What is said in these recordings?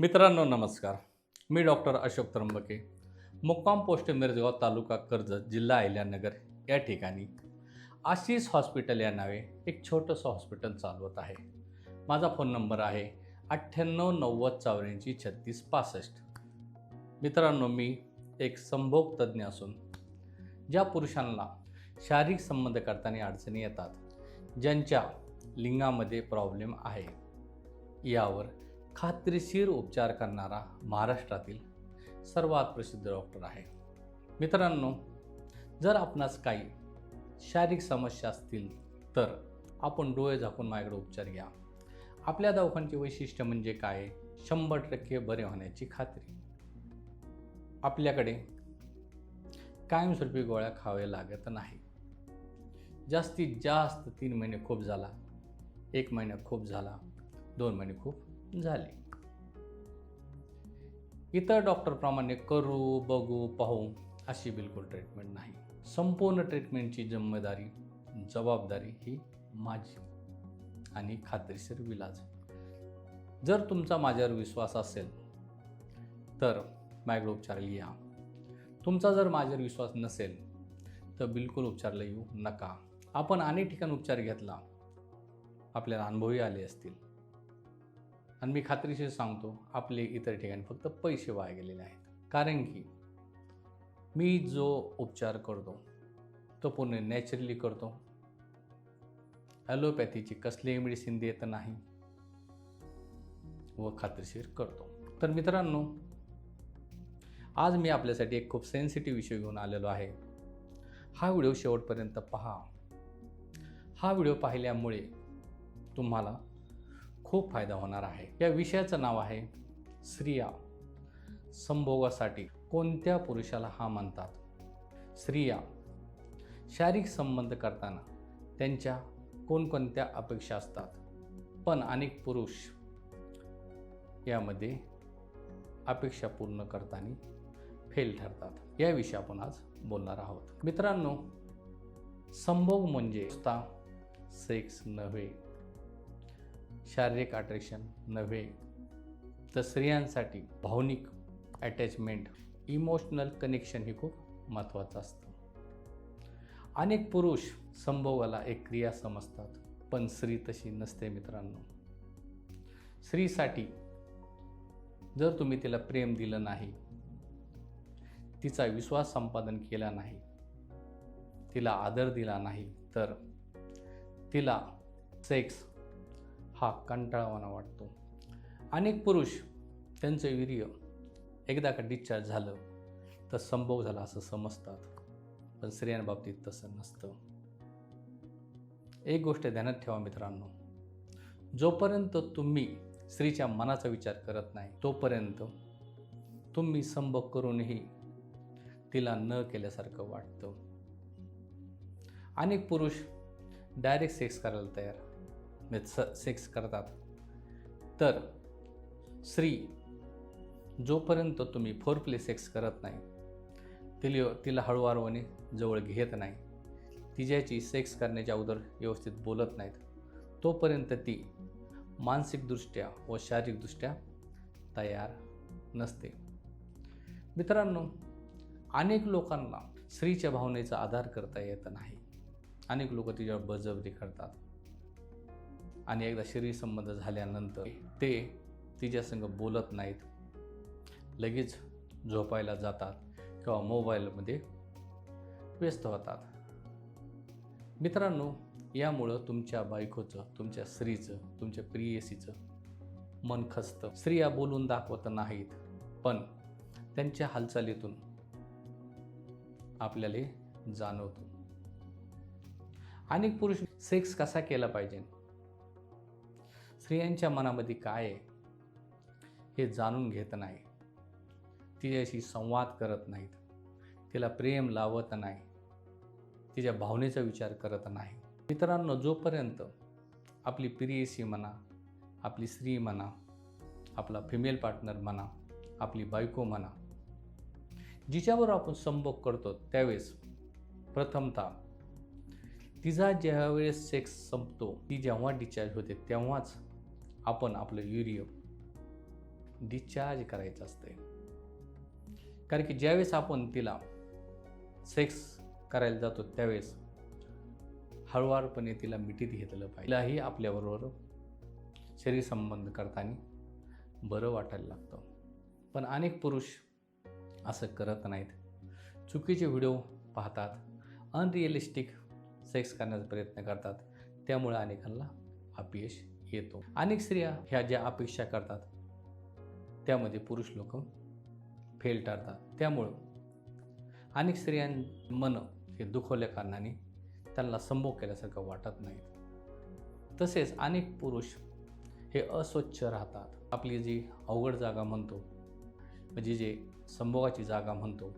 मित्रांनो नमस्कार. मी डॉक्टर अशोक त्र्यंबके. मुक्काम पोस्ट मिरजगाव तालुका कर्जत जिल्हा अहिल्यानगर या ठिकाणी आशिष हॉस्पिटल या नावे एक छोटंसं हॉस्पिटल चालवत आहे. माझा फोन नंबर आहे अठ्ठ्याण्णव नव्वद चौऱ्याऐंशी छत्तीस पासष्ट. मित्रांनो मी एक संभोग तज्ज्ञ असून ज्या पुरुषांना शारीरिक संबंध करताना अडचणी येतात ज्यांच्या लिंगामध्ये प्रॉब्लेम आहे यावर खात्रीशीर उपचार करणारा महाराष्ट्रातील सर्वात प्रसिद्ध डॉक्टर आहे. मित्रांनो जर आपणास काही शारीरिक समस्या असतील तर आपण डोळे झाकून माझ्याकडे उपचार घ्या. आपल्या दवाखान्याचे वैशिष्ट्य म्हणजे काय? शंभर टक्के बरे होण्याची खात्री. आपल्याकडे कायमस्वरूपी गोळ्या खाव्या लागत नाही. जास्तीत जास्त तीन महिने खूप झाला एक महिना खूप झाला दोन महिने खूप झाले. इतर डॉक्टरप्रमाणे करू बघू पाहू अशी बिलकुल ट्रीटमेंट नाही. संपूर्ण ट्रीटमेंटची जिम्मेदारी जबाबदारी ही माझी आणि खात्रीशीर विलाज. जर तुमचा माझ्यावर विश्वास असेल तर माझ्याकडे उपचार लिहा. तुमचा जर माझ्यावर विश्वास नसेल तर बिलकुल उपचारला येऊ नका. आपण अनेक ठिकाणी उपचार घेतला. आपल्याला अनुभवही आले असतील. आणि मी खात्रीशीर सांगतो आपले इतर ठिकाणी फक्त पैसे वाया गेलेले आहेत. कारण की मी जो उपचार करतो तो पूर्ण नॅचरली करतो. ॲलोपॅथीची कसलीही मेडिसिन देत नाही. व खात्रीशीर करतो. तर मित्रांनो आज मी आपल्यासाठी एक खूप सेन्सिटिव्ह विषय घेऊन आलेलो आहे. हा व्हिडिओ शेवटपर्यंत पहा. हा व्हिडिओ पाहिल्यामुळे तुम्हाला खूप फायदा होणार आहे. या विषयाचं नाव आहे स्त्रिया. संभोगासाठी कोणत्या पुरुषाला हा म्हणतात? स्त्रिया. शारीरिक संबंध करताना त्यांच्या कोणकोणत्या अपेक्षा असतात? पण अनेक पुरुष यामध्ये अपेक्षा पूर्ण करताना फेल ठरतात. याविषयी आपण आज बोलणार आहोत. मित्रांनो संभोग म्हणजे सेक्स नव्हे. शारीरिक अट्रॅक्शन नव्हे तर स्त्रियांसाठी भावनिक अटॅचमेंट इमोशनल कनेक्शन हे खूप महत्त्वाचं असतं. अनेक पुरुष संभोगाला एक क्रिया समजतात पण स्त्री तशी नसते मित्रांनो. स्त्रीसाठी जर तुम्ही तिला प्रेम दिलं नाही तिचा विश्वास संपादन केला नाही तिला आदर दिला नाही तर तिला सेक्स हा कंटाळवाना वाटतो. अनेक पुरुष त्यांचं वीर्य एकदा का डिस्चार्ज झालं तर संभव झाला असं समजतात. पण स्त्रियांबाबतीत तसं नसतं. एक गोष्ट ध्यानात ठेवा मित्रांनो. जोपर्यंत तुम्ही स्त्रीच्या मनाचा विचार करत नाही तोपर्यंत तुम्ही संभव करूनही तिला न केल्यासारखं वाटतं. अनेक पुरुष डायरेक्ट सेक्स करायला तयार म्हणजे स सेक्स करतात. तर स्त्री जोपर्यंत तुम्ही फोर प्ले सेक्स करत नाही तिला तिला हळूवारवाने जवळ घेत नाही तिच्याची सेक्स करण्याच्या अगोदर व्यवस्थित बोलत नाहीत तोपर्यंत ती मानसिकदृष्ट्या व शारीरिकदृष्ट्या तयार नसते. मित्रांनो अनेक लोकांना स्त्रीच्या भावनेचा आधार करता येत नाही. अनेक लोक तिच्यावर बळजबरी करतात. आणि एकदा शरीर संबंध झाल्यानंतर ते तिच्यासंग बोलत नाहीत. लगेच झोपायला जातात किंवा मोबाईलमध्ये व्यस्त होतात. मित्रांनो यामुळं तुमच्या बायकोचं तुमच्या स्त्रीचं तुमच्या प्रियसीचं मन खचतं. स्त्रिया बोलून दाखवत नाहीत पण त्यांच्या हालचालीतून आपल्याला जाणवतो. अनेक पुरुष सेक्स कसा केला पाहिजे? स्त्रियांच्या मनामध्ये काय आहे हे जाणून घेत नाही. तिच्याशी संवाद करत नाहीत. तिला प्रेम लावत नाही. तिच्या भावनेचा विचार करत नाही. मित्रांनो जोपर्यंत आपली प्रियसी म्हणा आपली स्त्री म्हणा आपला फिमेल पार्टनर म्हणा आपली बायको म्हणा जिच्यावर आपण संभोग करतो त्यावेळेस प्रथमतः तिचा ज्यावेळेस सेक्स संपतो ती जेव्हा डिस्चार्ज होते तेव्हाच आपण आपलं युरियम डिस्चार्ज करायचं असते कारण की ज्यावेळेस आपण तिला सेक्स करायला जातो त्यावेळेस हळुवारपणे तिला मिठीत घेतलं पाहिजे. तिलाही आपल्याबरोबर शरीर संबंध करताना बरं वाटायला लागतं. पण अनेक पुरुष असं करत नाहीत. चुकीचे व्हिडिओ पाहतात अनरिअलिस्टिक सेक्स करण्याचा प्रयत्न करतात. त्यामुळे अनेकांना अपयश येतो. अनेक स्त्रिया ह्या ज्या अपेक्षा करतात त्यामध्ये पुरुष लोक फेल ठरतात. त्यामुळं अनेक स्त्रियां मन हे दुखवल्या कारणाने त्यांना संभोग केल्यासारखं वाटत नाही तसेच अनेक पुरुष हे अस्वच्छ राहतात. आपली जी अवघड जागा म्हणतो म्हणजे जे संभोगाची जागा म्हणतो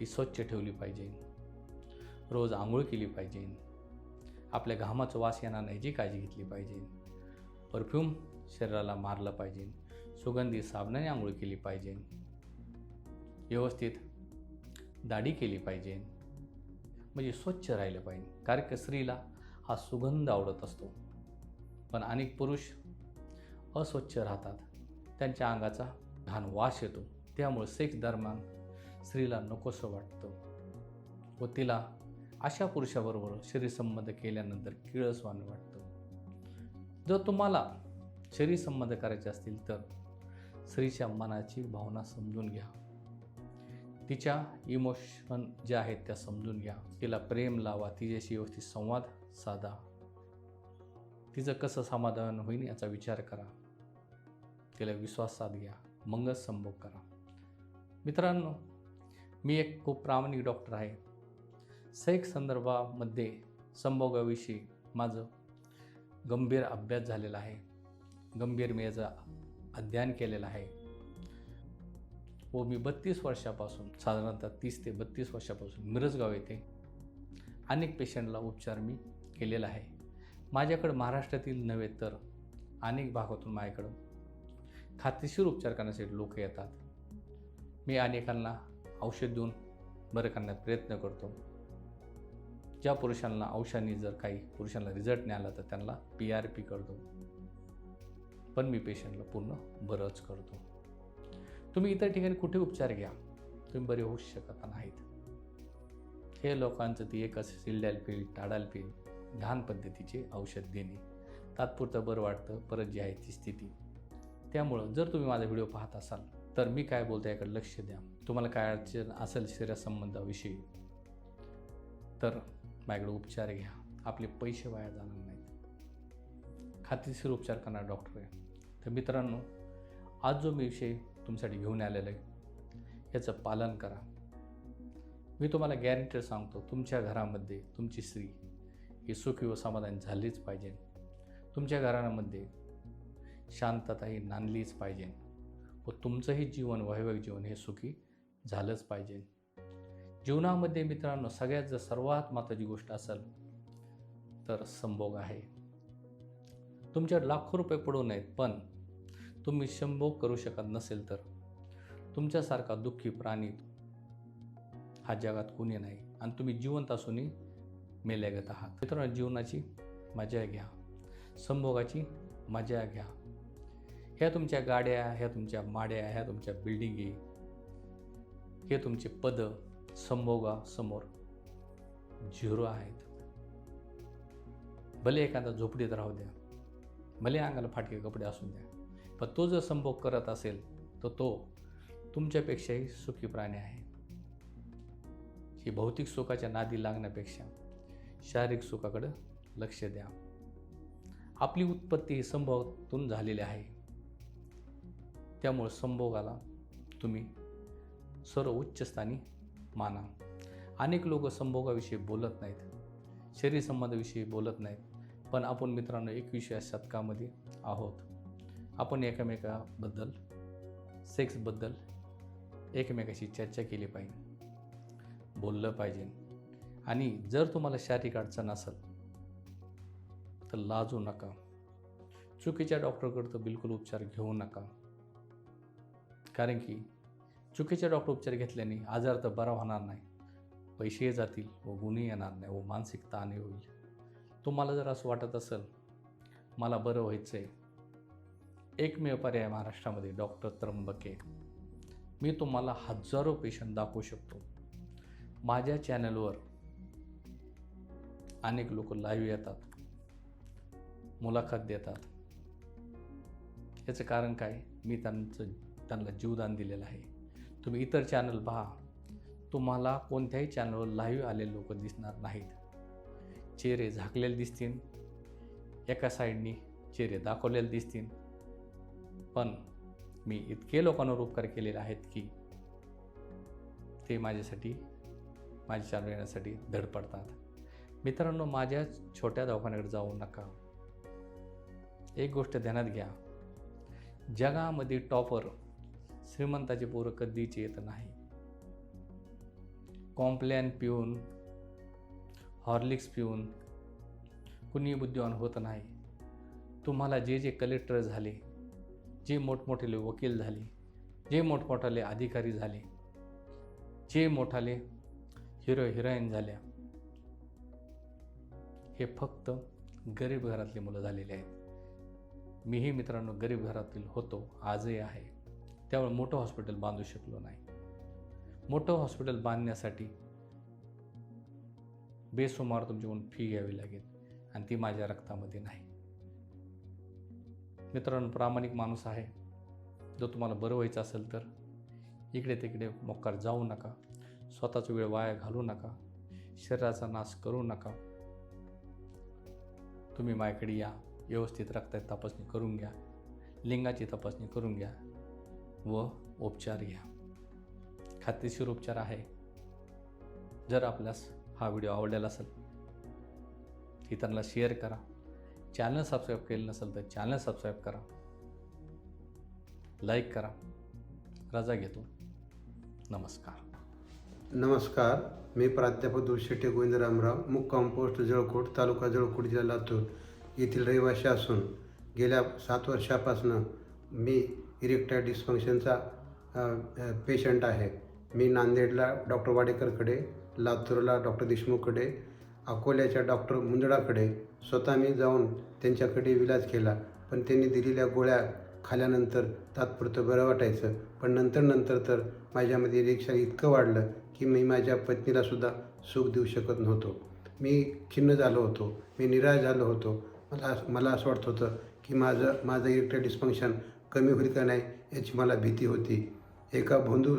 ती स्वच्छ ठेवली पाहिजे. रोज आंघोळ केली पाहिजे. आपल्या घामाचं वास येणार नाही जी काळजी घेतली पाहिजे. परफ्यूम शरीराला मारलं पाहिजे. सुगंधी साबणाने आंघोळ केली पाहिजे. व्यवस्थित दाढी केली पाहिजे. म्हणजे स्वच्छ राहिलं पाहिजे. कारण की स्त्रीला हा सुगंध आवडत असतो. पण अनेक पुरुष अस्वच्छ राहतात. त्यांच्या अंगाचा घाण वास येतो. त्यामुळे सेक्स दरम्यान स्त्रीला नकोसं वाटतं. व तिला अशा पुरुषाबरोबर शरीरसंबंध केल्यानंतर किळसवान वाटतं. जर तुम्हाला शरीरसंबंध करायचे असतील तर स्त्रीच्या मनाची भावना समजून घ्या. तिच्या इमोशन ज्या आहेत त्या समजून घ्या. तिला प्रेम लावा. तिच्याशी व्यवस्थित संवाद साधा. तिचं कसं समाधान होईल याचा विचार करा. तिला विश्वासात घ्या मगच संभोग करा. मित्रांनो मी एक खूप प्रामाणिक डॉक्टर आहे. सेक्स संदर्भामध्ये संभोगाविषयी माझं गंभीर अभ्यास झालेला आहे. गंभीर मी याचं अध्ययन केलेलं आहे. व मी बत्तीस वर्षापासून साधारणतः तीस ते बत्तीस वर्षापासून मिरजगाव येथे अनेक पेशंटला उपचार मी केलेला आहे. माझ्याकडं महाराष्ट्रातील नव्हे तर अनेक भागातून माझ्याकडं खात्रीशीर उपचार करण्यासाठी लोक येतात. मी अनेकांना औषध देऊन बरं करण्यात प्रयत्न करतो. ज्या पुरुषांना औषधांनी जर काही पुरुषांना रिझल्ट नाही आला तर त्यांना पी आर पी करतो. पण मी पेशंटला पूर्ण बरंच करतो. तुम्ही इतर ठिकाणी कुठे उपचार घ्या तुम्ही बरे होऊ शकत नाहीत. हे लोकांचं ती एकच सिल्डॅल पिल घाण पद्धतीचे औषध देणे. तात्पुरतं बरं वाटतं परत जी आहे ती स्थिती. त्यामुळं जर तुम्ही माझा व्हिडिओ पाहत असाल तर मी काय बोलतो याकडे लक्ष द्या. तुम्हाला काय अडचण असेल शरीरासंबंधाविषयी तर माझ्याकडे उपचार घ्या. आपले पैसे वाया जाणार नाहीत. खात्रीशीर उपचार करणार डॉक्टर आहे. तर मित्रांनो आज जो मी विषय तुमच्यासाठी घेऊन आलेला आहे याचं पालन करा. मी तुम्हाला गॅरंटी सांगतो तुमच्या घरामध्ये तुमची स्त्री ही सुखी व समाधान झालीच पाहिजे. तुमच्या घरामध्ये शांतता ही नांदलीच पाहिजे. व तुमचंही जीवन वैवाहिक जीवन हे सुखी झालंच पाहिजे. जीवनामध्ये मित्रांनो सगळ्यात जर सर्वात महत्त्वाची गोष्ट असेल तर संभोग आहे. तुमच्याकडे लाखो रुपये पडू नयेत पण तुम्ही संभोग करू शकत नसेल तर. तुमच्यासारखा दुःखी प्राणी हा जगात कोणी नाही आणि तुम्ही जिवंत असूनही मेल्यागत आहात. मित्रांनो जीवनाची मजा घ्या संभोगाची मजा घ्या. ह्या तुमच्या गाड्या ह्या तुमच्या माड्या ह्या तुमच्या बिल्डिंगी हे तुमचे पदं संभोगासमोर झिरो आहेत. भले एखादा झोपडीत राहू द्या. भले अंगाला फाटके कपडे असून द्या. पण तो जर संभोग करत असेल तर तो तुमच्यापेक्षाही सुखी प्राणी आहे. ही भौतिक सुखाच्या नादी लागण्यापेक्षा शारीरिक सुखाकडं लक्ष द्या. आपली उत्पत्ती ही संभोगातून झालेली आहे. त्यामुळे संभोगाला तुम्ही सर्व उच्चस्थानी माना. अनेक लोक संभोगाविषयी बोलत नाहीत. शरीर संबंधाविषयी बोलत नाहीत. पण आपण मित्रांनो एकविसव्या शतकामध्ये आहोत. आपण एकमेकाबद्दल सेक्सबद्दल एकमेकाशी चर्चा केली पाहिजे. बोललं पाहिजे. आणि जर तुम्हाला शारीरिक अडचण असेल तर लाजू नका. चुकीच्या डॉक्टरकडं तर बिलकुल उपचार घेऊ नका. कारण की चुकीचे डॉक्टर उपचार घेतल्याने आजार तर बरा होणार नाही. पैसे जातील व गुन्हे येणार नाही व मानसिक ताणही होईल. तुम्हाला जर असं वाटत असेल मला बरं व्हायचं आहे एकमेव पर्याय महाराष्ट्रामध्ये डॉक्टर त्र्यंबके. मी तुम्हाला हजारो पेशंट दाखवू शकतो. माझ्या चॅनलवर अनेक लोक लाईव्ह येतात. मुलाखत देतात. याचं कारण काय? मी त्यांचं त्यांना जीवदान दिलेलं आहे. तुम्ही इतर चॅनल पहा. तुम्हाला कोणत्याही चॅनलवर लाईव्ह आलेले लोक दिसणार नाहीत. चेहरे झाकलेले दिसतील. एका साईडनी चेहरे दाखवलेले दिसतील. पण मी इतके लोकांवर उपकार केलेले आहेत की ते माझ्यासाठी माझ्या चॅनल येण्यासाठी धडपडतात मित्रांनो माझ्या छोट्या दवाखान्याकडे जाऊ नका. एक गोष्ट ध्यानात घ्या. जगामध्ये टॉपर श्रीमंताचे पोरं कधीच येत नाही. कॉम्प्लॅन पिऊन हॉर्लिक्स पिऊन कुणी बुद्धिवान होत नाही. तुम्हाला जे जे कलेक्टर झाले जे मोठमोठे वकील झाले जे मोठमोठाले अधिकारी झाले जे मोठाले हिरो हिरोईन झाल्या हे फक्त गरीब घरातली मुलं झालेली आहेत. मीही मित्रांनो गरीब घरातील होतो आजही आहे. त्यामुळे मोठं हॉस्पिटल बांधू शकलो नाही. मोठं हॉस्पिटल बांधण्यासाठी बेसुमार तुमच्याकडून फी घ्यावी लागेल आणि ती माझ्या रक्तामध्ये नाही. मित्रांनो प्रामाणिक माणूस आहे. जो तुम्हाला बरं व्हायचं असेल तर इकडे तिकडे मोकार जाऊ नका. स्वतःचा वेळ वाया घालू नका. शरीराचा नाश करू नका. तुम्ही माझ्याकडे या. व्यवस्थित रक्ताची तपासणी करून घ्या. लिंगाची तपासणी करून घ्या. व उपचार घ्या. खात्रीशीर उपचार आहे. जर आपल्यास हा व्हिडिओ आवडलेला असेल इतरांना शेअर करा. चॅनल सबस्क्राईब केलं नसेल तर चॅनल सबस्क्राईब करा. लाईक करा. रजा घेतो. नमस्कार. नमस्कार. मी प्राध्यापक दुशेटे गोविंद रामराव मुक्काम पोस्ट जळकोट तालुका जळकोट जिल्हा लातूर येथील रहिवासी असून गेल्या सात वर्षापासून मी इरेक्टाईल डिस्फंक्शनचा पेशंट आहे. मी नांदेडला डॉक्टर वाडेकरकडे लातूरला डॉक्टर देशमुखकडे अकोल्याच्या डॉक्टर मुंदडाकडे स्वतः मी जाऊन त्यांच्याकडे विलाज केला. पण त्यांनी दिलेल्या गोळ्या खाल्यानंतर तात्पुरतं बरं वाटायचं. पण नंतर नंतर तर माझ्यामध्ये रिक्षा इतकं वाढलं की मी माझ्या पत्नीलासुद्धा सुख देऊ शकत नव्हतो. मी खिन्न झालो होतो. मी निराश झालो होतो. मला मला असं वाटत होतं की माझं माझं इरेक्टर डिस्फंक्शन कमी होईल का नाही याची मला भीती होती. एका भोंदू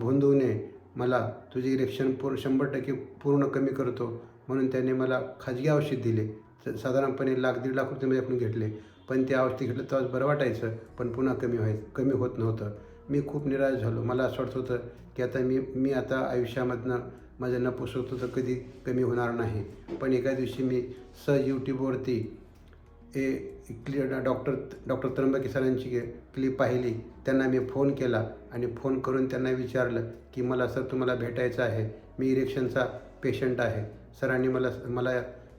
भोंदूने मला तुझे इरेक्शन पूर्ण शंभर टक्के पूर्ण कमी करतो म्हणून त्याने मला खाजगी औषध दिले. साधारणपणे लाख दीड लाख रुपये माझ्याकडून घेतले. पण ते औषध घेतलं तेव्हा बरं वाटायचं पण पुन्हा कमी व्हायचं कमी होत नव्हतं. मी खूप निराश झालो. मला असं वाटत होतं की आता मी मी आता आयुष्यामधनं माझं नपुसकतो तर कधी कमी होणार नाही. पण एका दिवशी मी सहज यूट्यूबवरती ए क्लि डॉक्टर डॉक्टर त्र्यंबके सरांची क्लिप पाहिली. त्यांना मी फोन केला आणि फोन करून त्यांना विचारलं की मला सर तुम्हाला भेटायचं आहे. मी इरेक्शनचा पेशंट आहे. सरांनी मला मला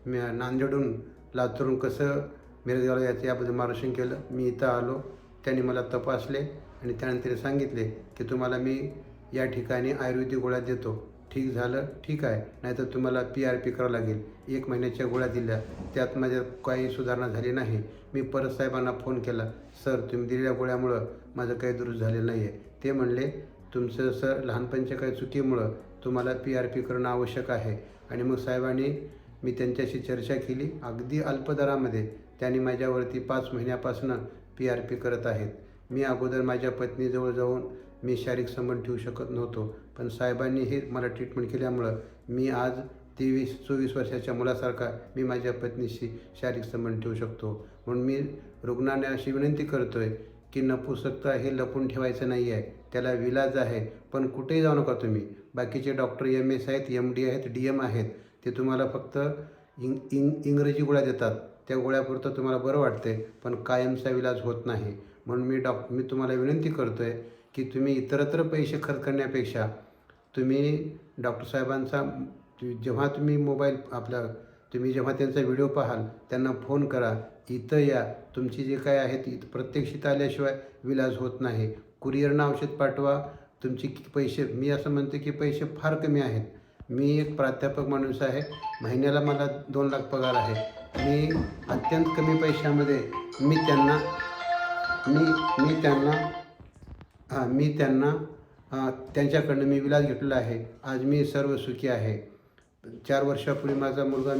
म- नांदेडहून लातूरून कसं मिरजगावला यायचं याबद्दल मार्गदर्शन केलं. मी इथं आलो. त्यांनी मला तपासले आणि त्यानंतर सांगितले की तुम्हाला मी या ठिकाणी आयुर्वेदिक गोळ्या देतो. ठीक झालं ठीक आहे. नाहीतर तुम्हाला पी आर पी करावं लागेल. एक महिन्याच्या गोळ्या दिल्या. त्यात माझ्या काही सुधारणा झाली नाही. मी परत साहेबांना फोन केला. सर तुम्ही दिलेल्या गोळ्यामुळं माझं काही दुरुस्त झालेलं नाही आहे ते म्हणले तुमचं सर लहानपणच्या काही चुकीमुळं तुम्हाला पी आर पी करणं आवश्यक आहे. आणि मग साहेबांनी मी त्यांच्याशी चर्चा केली अगदी अल्पदरामध्ये त्यांनी माझ्यावरती पाच महिन्यापासून पी आर पी करत आहेत. मी अगोदर माझ्या पत्नीजवळ जाऊन मी शारीरिक संबंध ठेवू शकत नव्हतो. पण साहेबांनी हे मला ट्रीटमेंट केल्यामुळं मी आज तेवीस चोवीस वर्षाच्या मुलासारखा मी माझ्या पत्नीशी शारीरिक संबंध ठेवू शकतो. म्हणून मी रुग्णांना अशी विनंती करतो आहे की नपुसकता हे लपून ठेवायचं नाही आहे त्याला विलाज आहे. पण कुठेही जाऊ नका तुम्ही. बाकीचे डॉक्टर एम एस आहेत एम डी आहेत डी एम आहेत. ते तुम्हाला फक्त इंग इंग इंग्रजी गोळ्या देतात. त्या गोळ्यापुरतं तुम्हाला बरं वाटते पण कायमचा विलाज होत नाही. म्हणून मी डॉक मी तुम्हाला विनंती करतो आहे की तुम्ही इतरत्र पैसे खर्च करण्यापेक्षा तुम्ही डॉक्टर साहेबांचा जेव्हा तुम्ही मोबाईल आपला तुम्ही जेव्हा त्यांचा व्हिडिओ पाहाल त्यांना फोन करा इथं या तुमची जे काय आहेत इथं प्रत्यक्षित आल्याशिवाय विलाज होत नाही. कुरिअरनं औषध पाठवा तुमचे पैसे मी असं म्हणते की पैसे फार कमी आहेत. मी एक प्राध्यापक माणूस आहे महिन्याला मला दोन लाख पगार आहे. मी अत्यंत कमी पैशामध्ये मी त्यांना मी मी त्यांना हां मी त्यांना त्यांच्याकडनं मी विलास घेतलेला आहे. आज मी सर्व सुखी आहे. चार वर्षापूर्वी माझा मुलगा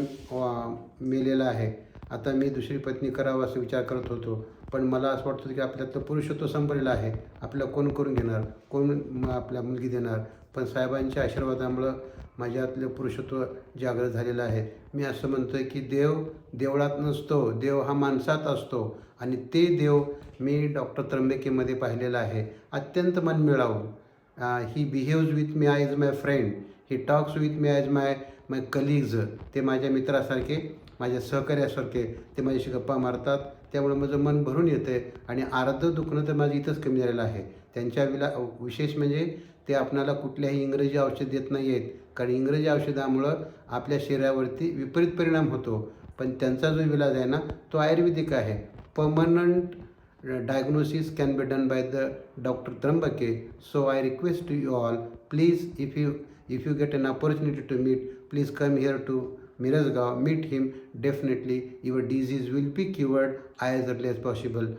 मेलेला आहे. आता मी दुसरी पत्नी करावा असा विचार करत होतो. पण मला असं वाटतं की आपल्यातलं पुरुषत्व संपलेलं आहे. आपल्याला कोण करून घेणार? कोण म- आपल्या मुलगी देणार? पण साहेबांच्या आशीर्वादामुळं माझ्यातलं पुरुषत्व जागृत झालेलं आहे. मी असं म्हणतो की देव देवळात नसतो. देव हा माणसात असतो. आणि ते देव मी डॉक्टर त्र्यंबकेमध्ये पाहिलेलं आहे. अत्यंत मन मिळावं he behaves with me as my friend he talks with me as my my colleagues ते माझ्या मित्रासारखे माझ्या सहकार्यासारखे ते माझ्याशी गप्पा मारतात. त्यामुळे माझं मन भरून येतं आहे आणि अर्धं दुखणं तर माझं इथंच कमी झालेलं आहे. त्यांच्या विला विशेष म्हणजे ते आपणाला कुठल्याही इंग्रजी औषध देत नाही आहेत कारण इंग्रजी औषधामुळं आपल्या शरीरावरती विपरीत परिणाम होतो. पण त्यांचा जो विलाज आहे ना तो आयुर्वेदिक आहे. Permanent diagnosis can be done by the Dr. Trambake. So I request to you all, please, if you if you get an opportunity to meet, please come here to Mirazgaon, meet him. Definitely, your disease will be cured as early as possible.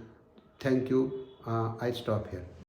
Thank you. Uh, I stop here.